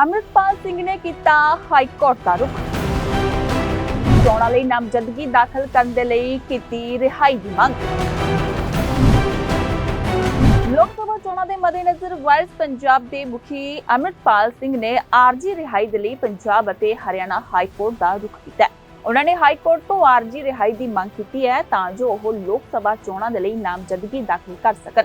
ਅੰਮ੍ਰਿਤਪਾਲ ਸਿੰਘ ਨੇ ਕੀਤਾ high court ਦਾ ਰੁਖ। ਚੋਣਾਂ ਲਈ ਨਾਮਜ਼ਦਗੀ ਦਾਖਲ ਕਰਨ ਦੇ ਲਈ ਕੀਤੀ ਰਿਹਾਈ ਦੀ ਮੰਗ। ਲੋਕ ਸਭਾ ਚੋਣਾਂ ਦੇ ਮੱਦੇਨਜ਼ਰ ਵਾਇਸ ਪੰਜਾਬ ਦੇ ਮੁਖੀ ਅੰਮ੍ਰਿਤਪਾਲ ਸਿੰਘ ਨੇ ਆਰਜੀ ਰਿਹਾਈ ਦੇ ਲਈ ਪੰਜਾਬ ਅਤੇ ਹਰਿਆਣਾ ਹਾਈ ਕੋਰਟ ਦਾ ਰੁਖ ਕੀਤਾ ਉਹਨਾਂ ਨੇ ਹਾਈ ਕੋਰਟ ਤੋਂ ਆਰਜੀ ਰਿਹਾਈ ਦੀ ਮੰਗ ਕੀਤੀ ਹੈ ਤਾਂ ਜੋ ਉਹ ਲੋਕ ਸਭਾ ਚੋਣਾਂ ਦੇ ਲਈ ਨਾਮਜ਼ਦਗੀ ਦਾਖਲ ਕਰ ਸਕਣ।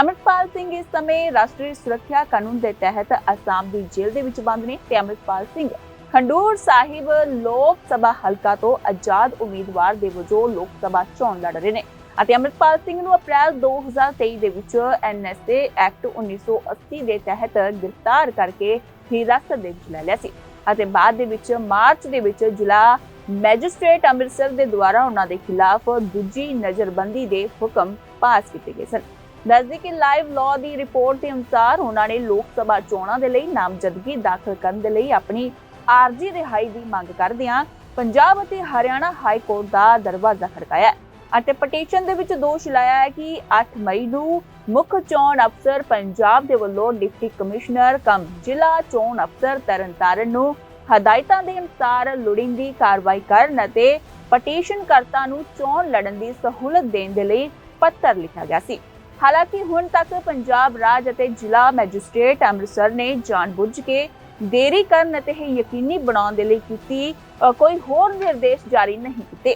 ਅੰਮ੍ਰਿਤਪਾਲ ਸਿੰਘ ਇਸ ਸਮੇਂ ਰਾਸ਼ਟਰੀ ਸੁਰੱਖਿਆ ਕਾਨੂੰਨ ਦੇ ਤਹਿਤ ਅਸਾਮ ਦੀ ਜੇਲ੍ਹ ਦੇ ਵਿੱਚ ਬੰਦ ਨੇ ਤੇ ਅੰਮ੍ਰਿਤਪਾਲ ਸਿੰਘ ਖੰਡੂਰ ਸਾਹਿਬ ਲੋਕ ਸਭਾ ਹਲਕਾ ਤੋਂ ਆਜ਼ਾਦ ਉਮੀਦਵਾਰ ਦੇ ਵਜੋਂ ਲੋਕ ਸਭਾ ਚੋਣ ਲੜ ਰਹੇ ਨੇ। ਅਤੇ ਅੰਮ੍ਰਿਤਪਾਲ ਸਿੰਘ ਨੂੰ ਅਪ੍ਰੈਲ 2023 ਦੇ ਵਿੱਚ ਐਨਐਸਏ ਐਕਟ 1980 ਦੇ ਤਹਿਤ ਗ੍ਰਿਫਤਾਰ ਕਰਕੇ ਹਿਰਾਸਤ ਦੇ ਵਿੱਚ ਲੈ ਲਿਆ ਸੀ। ਅਤੇ ਬਾਅਦ ਦੇ ਵਿੱਚ ਮਾਰਚ ਦੇ ਵਿੱਚ ਜ਼ਿਲ੍ਹਾ ਮੈਜਿਸਟ੍ਰੇਟ ਅੰਮ੍ਰਿਤਸਰ ਦੇ ਦੁਆਰਾ ਉਹਨਾਂ ਦੇ ਖਿਲਾਫ ਦੂਜੀ ਨਜ਼ਰਬੰਦੀ ਦੇ ਹੁਕਮ ਪਾਸ ਕੀਤੇ ਗਏ ਸਨ। ਦੱਸਦੇ ਕਿ ਲਾਈਵ ਲਾਅ ਦੀ ਰਿਪੋਰਟ ਦੇ ਅਨੁਸਾਰ ਉਹਨਾਂ ਨੇ ਲੋਕ ਸਭਾ ਚੋਣਾਂ ਦੇ ਲਈ ਨਾਮਜ਼ਦਗੀ ਦਾਖਲ ਕਰਨ ਦੇ ਲਈ ਆਪਣੀ ਆਰਜੀ ਰਿਹਾਈ ਦੀ ਮੰਗ ਕਰਦਿਆਂ ਪੰਜਾਬ ਅਤੇ ਹਰਿਆਣਾ ਹਾਈ ਕੋਰਟ ਦਾ ਦਰਵਾਜ਼ਾ ਖੜਕਾਇਆ ਅਤੇ ਪਟੀਸ਼ਨ ਦੇ ਵਿੱਚ ਦੋਸ਼ ਲਾਇਆ ਹੈ ਕਿ 8 ਮਈ ਨੂੰ ਮੁੱਖ ਚੋਣ ਅਫਸਰ ਪੰਜਾਬ ਦੇ ਵੱਲੋਂ ਡਿਪਟੀ ਕਮਿਸ਼ਨਰ ਕਮ ਜ਼ਿਲ੍ਹਾ ਚੋਣ ਅਫਸਰ ਤਰਨਤਾਰਨ ਨੂੰ ਹਦਾਇਤਾਂ ਦੇ ਅਨੁਸਾਰ ਲੋੜੀਂਦੀ ਕਾਰਵਾਈ ਕਰਨ ਅਤੇ ਪਟੀਸ਼ਨ ਕਰਤਾ ਨੂੰ ਚੋਣ ਲੜਨ ਦੀ ਸਹੂਲਤ ਦੇਣ ਦੇ ਲਈ ਪੱਤਰ ਲਿਖਿਆ ਗਿਆ ਸੀ। ਹਾਲਾਂਕਿ ਹੁਣ ਤੱਕ ਪੰਜਾਬ ਰਾਜ ਅਤੇ ਜ਼ਿਲ੍ਹਾ ਮੈਜਿਸਟ੍ਰੇਟ ਅੰਮ੍ਰਿਤਸਰ ਨੇ ਜਾਣਬੁੱਝ ਕੇ ਦੇਰੀ ਕਰਨ ਅਤੇ ਇਹ ਯਕੀਨੀ ਬਣਾਉਣ ਦੇ ਲਈ ਕੀਤੀ ਕੋਈ ਹੋਰ ਨਿਰਦੇਸ਼ ਜਾਰੀ ਨਹੀਂ ਕੀਤੇ।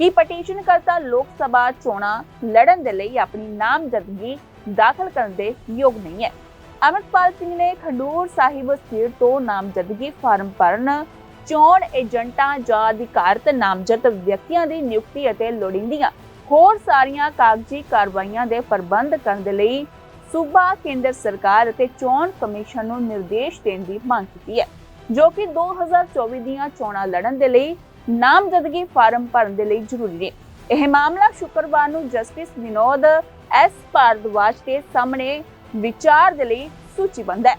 ਕਿ ਪਟੀਸ਼ਨਕਰਤਾ ਲੋਕ ਸਭਾ ਚੋਣਾਂ ਲੜਨ ਦੇ ਲਈ ਆਪਣੀ ਨਾਮਜ਼ਦਗੀ ਦਾਖਲ ਕਰਨ ਦੇ ਯੋਗ ਨਹੀਂ ਹੈ? ਅਮਰਪਾਲ ਸਿੰਘ ਨੇ ਖਡੂਰ ਸਾਹਿਬ ਸੀਟ ਤੋਂ ਨਾਮਜ਼ਦਗੀ ਫਾਰਮ ਭਰਨ, ਚੋਣ ਏਜੰਟਾਂ ਜਾਂ ਅਧਿਕਾਰਤ ਨਾਮਜ਼ਦ ਵਿਅਕਤੀਆਂ ਦੀ ਨਿਯੁਕਤੀ ਅਤੇ ਲੋੜੀਂਦੀਆਂ ਹੋਰ ਸਾਰੀਆਂ ਕਾਗਜ਼ੀ ਕਾਰਵਾਈਆਂ ਦੇ ਪ੍ਰਬੰਧ ਕਰਨ ਦੇ ਲਈ ਸੂਬਾ ਕੇਂਦਰ ਸਰਕਾਰ ਅਤੇ ਚੋਣ ਕਮਿਸ਼ਨ ਨੂੰ ਨਿਰਦੇਸ਼ ਦੇਣ ਦੀ ਮੰਗ ਕੀਤੀ ਹੈ, ਜੋ ਕਿ 2024 ਦੀਆਂ ਚੋਣਾਂ ਲੜਨ ਦੇ ਲਈ ਨਾਮਜ਼ਦਗੀ ਫਾਰਮ ਭਰਨ ਦੇ ਲਈ ਜ਼ਰੂਰੀ ਨੇ। ਇਹ ਮਾਮਲਾ ਸ਼ੁੱਕਰਵਾਰ ਨੂੰ ਜਸਟਿਸ ਵਿਨੋਦ ਐਸ ਭਾਰਦਵਾਜ ਦੇ ਸਾਹਮਣੇ ਵਿਚਾਰ ਦੇ ਲਈ ਸੂਚੀਬੱਧ ਹੈ।